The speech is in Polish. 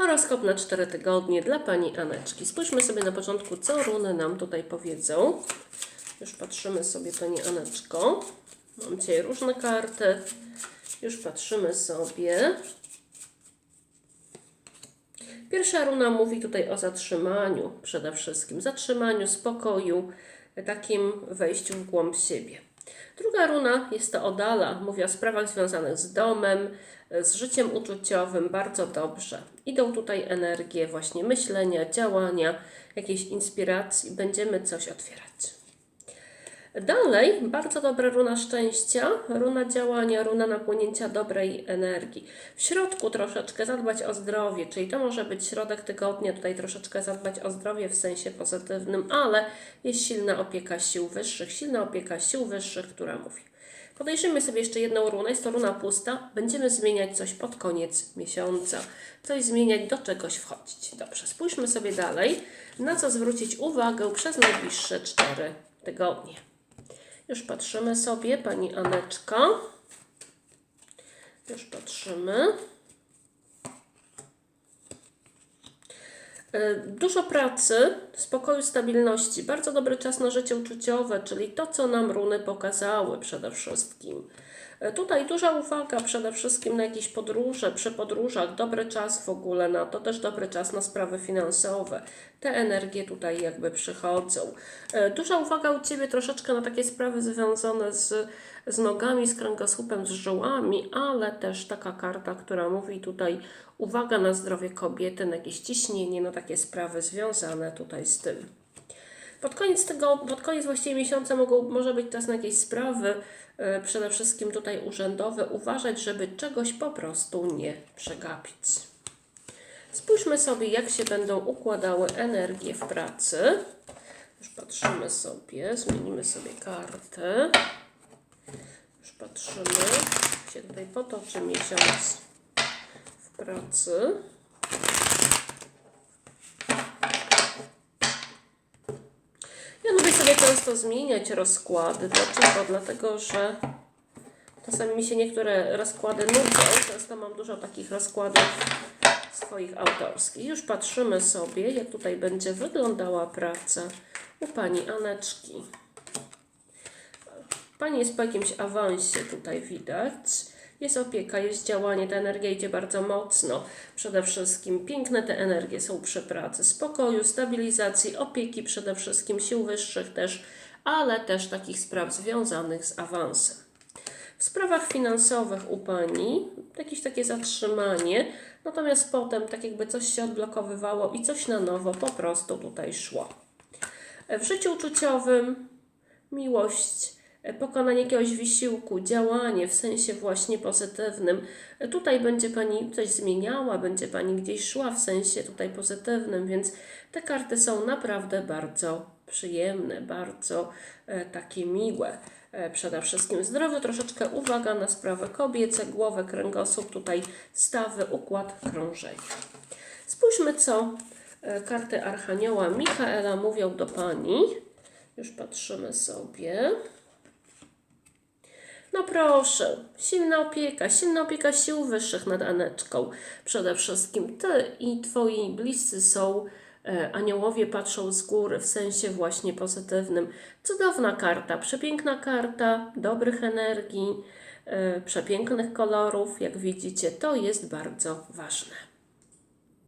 Horoskop na 4 tygodnie dla Pani Aneczki. Spójrzmy sobie na początku, co runy nam tutaj powiedzą. Już patrzymy sobie, Pani Aneczko. Mam dzisiaj różne karty. Już patrzymy sobie. Pierwsza runa mówi tutaj o zatrzymaniu przede wszystkim. Zatrzymaniu, spokoju, takim wejściu w głąb siebie. Druga runa jest to Odala. Mówi o sprawach związanych z domem, z życiem uczuciowym. Bardzo dobrze. Idą tutaj energie właśnie myślenia, działania, jakiejś inspiracji. Będziemy coś otwierać. Dalej, bardzo dobra runa szczęścia, runa działania, runa napłynięcia dobrej energii. W środku troszeczkę zadbać o zdrowie, czyli to może być środek tygodnia, tutaj troszeczkę zadbać o zdrowie w sensie pozytywnym, ale jest silna opieka sił wyższych, silna opieka sił wyższych, która mówi. Podejrzymy sobie jeszcze jedną runę, jest to runa pusta. Będziemy zmieniać coś pod koniec miesiąca. Coś zmieniać, do czegoś wchodzić. Dobrze, spójrzmy sobie dalej, na co zwrócić uwagę przez najbliższe 4 tygodnie. Już patrzymy sobie, pani Aneczka. Już patrzymy. E, Dużo pracy, spokoju, stabilności, bardzo dobry czas na życie uczuciowe, czyli to, co nam runy pokazały przede wszystkim. Tutaj duża uwaga przede wszystkim na jakieś podróże, przy podróżach, dobry czas w ogóle na to, też dobry czas na sprawy finansowe. Te energie tutaj jakby przychodzą. E, Duża uwaga u Ciebie troszeczkę na takie sprawy związane z, z nogami, z kręgosłupem, z żyłami, ale też taka karta, która mówi tutaj uwaga na zdrowie kobiety, na jakieś ciśnienie, no takie sprawy związane tutaj z tym. Pod koniec tego, pod koniec właściwie miesiąca mogą, może być czas na jakieś sprawy, e, przede wszystkim tutaj urzędowe, uważać, żeby czegoś po prostu nie przegapić. Spójrzmy sobie, jak się będą układały energie w pracy. Już patrzymy sobie, zmienimy sobie kartę. Już patrzymy, się tutaj potoczy miesiąc w pracy. Często zmieniać rozkłady. Dlaczego? Dlatego, że czasami mi się niektóre rozkłady nudzą. Często mam dużo takich rozkładów swoich autorskich. Już patrzymy sobie, jak tutaj będzie wyglądała praca u Pani Aneczki. Pani jest po jakimś awansie tutaj widać. Jest opieka, jest działanie, ta energia idzie bardzo mocno. Przede wszystkim piękne te energie są przy pracy. Spokoju, stabilizacji, opieki przede wszystkim, sił wyższych też, ale też takich spraw związanych z awansem. W sprawach finansowych u Pani jakieś takie zatrzymanie, natomiast potem tak jakby coś się odblokowywało i coś na nowo po prostu tutaj szło. W życiu uczuciowym miłość, pokonanie jakiegoś wysiłku, działanie w sensie właśnie pozytywnym. E, Tutaj będzie Pani coś zmieniała, będzie Pani gdzieś szła w sensie tutaj pozytywnym, więc te karty są naprawdę bardzo przyjemne, bardzo e, takie miłe. E, Przede wszystkim zdrowy, troszeczkę uwaga na sprawy kobiece, głowę, kręgosłup, tutaj stawy, układ krążenia. Spójrzmy, co e, karty Archanioła Michaela mówią do Pani. Już patrzymy sobie. No proszę, silna opieka, silna opieka sił wyższych nad Aneczką. Przede wszystkim Ty i Twoi bliscy są, e, aniołowie patrzą z góry, w sensie właśnie pozytywnym. Cudowna karta, przepiękna karta, dobrych energii, e, przepięknych kolorów, jak widzicie, to jest bardzo ważne.